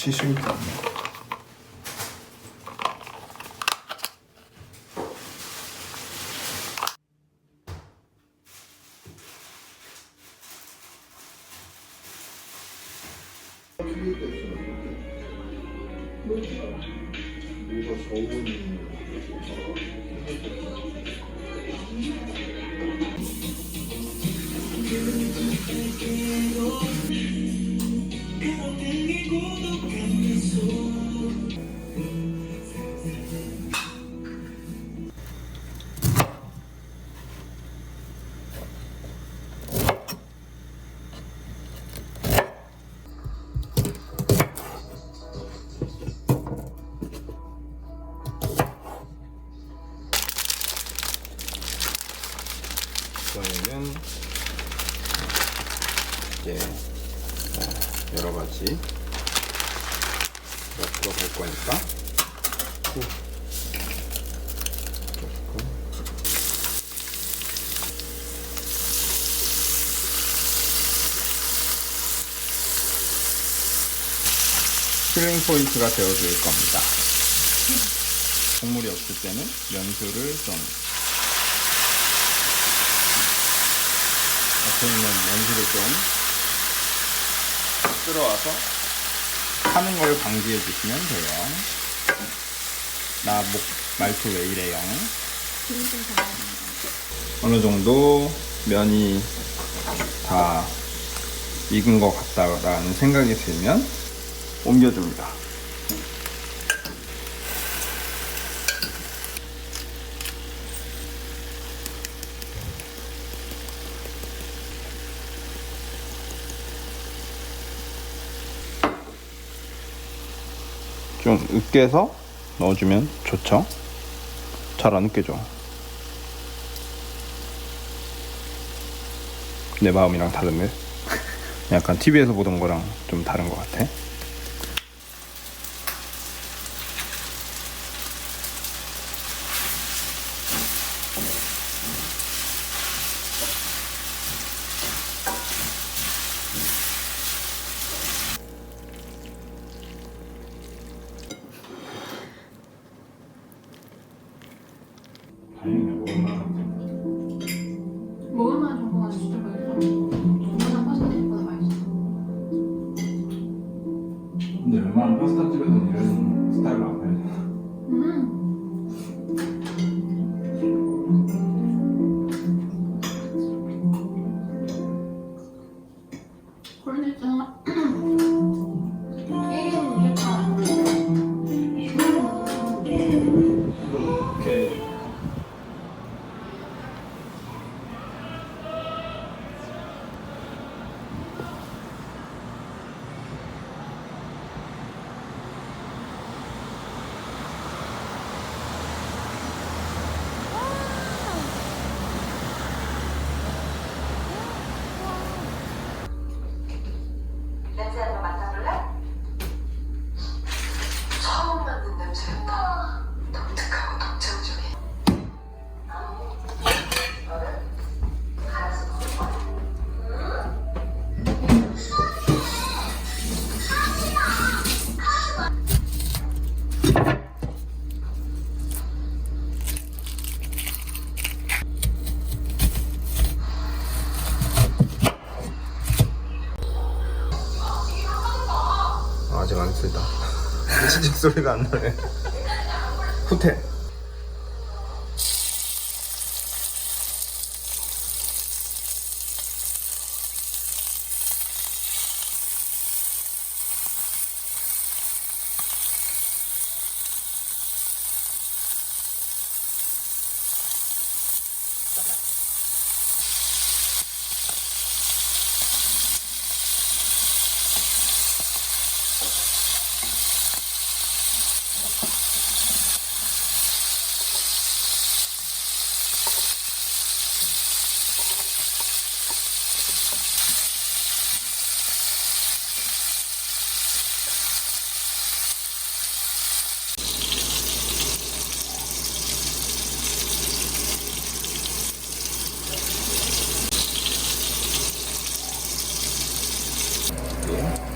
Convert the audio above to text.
치실 뭐가 저분이 옆으로 갈 거니까. 힐링 포인트가 되어줄 겁니다. 국물이 없을 때는 면수를 좀 앞에 있는 먼지를 좀 쓸어와서 타는 걸 방지해 주시면 돼요. 나 목 말투 왜 이래요? 어느 정도 면이 다 익은 것 같다라는 생각이 들면 옮겨줍니다. 좀 으깨서 넣어주면 좋죠. 잘 안 으깨져. 내 마음이랑 다른데? 약간 TV에서 보던 거랑 좀 다른 것 같아. んでる、ま、私たちがです 아직 소리가 안 나네. 후퇴. Yeah.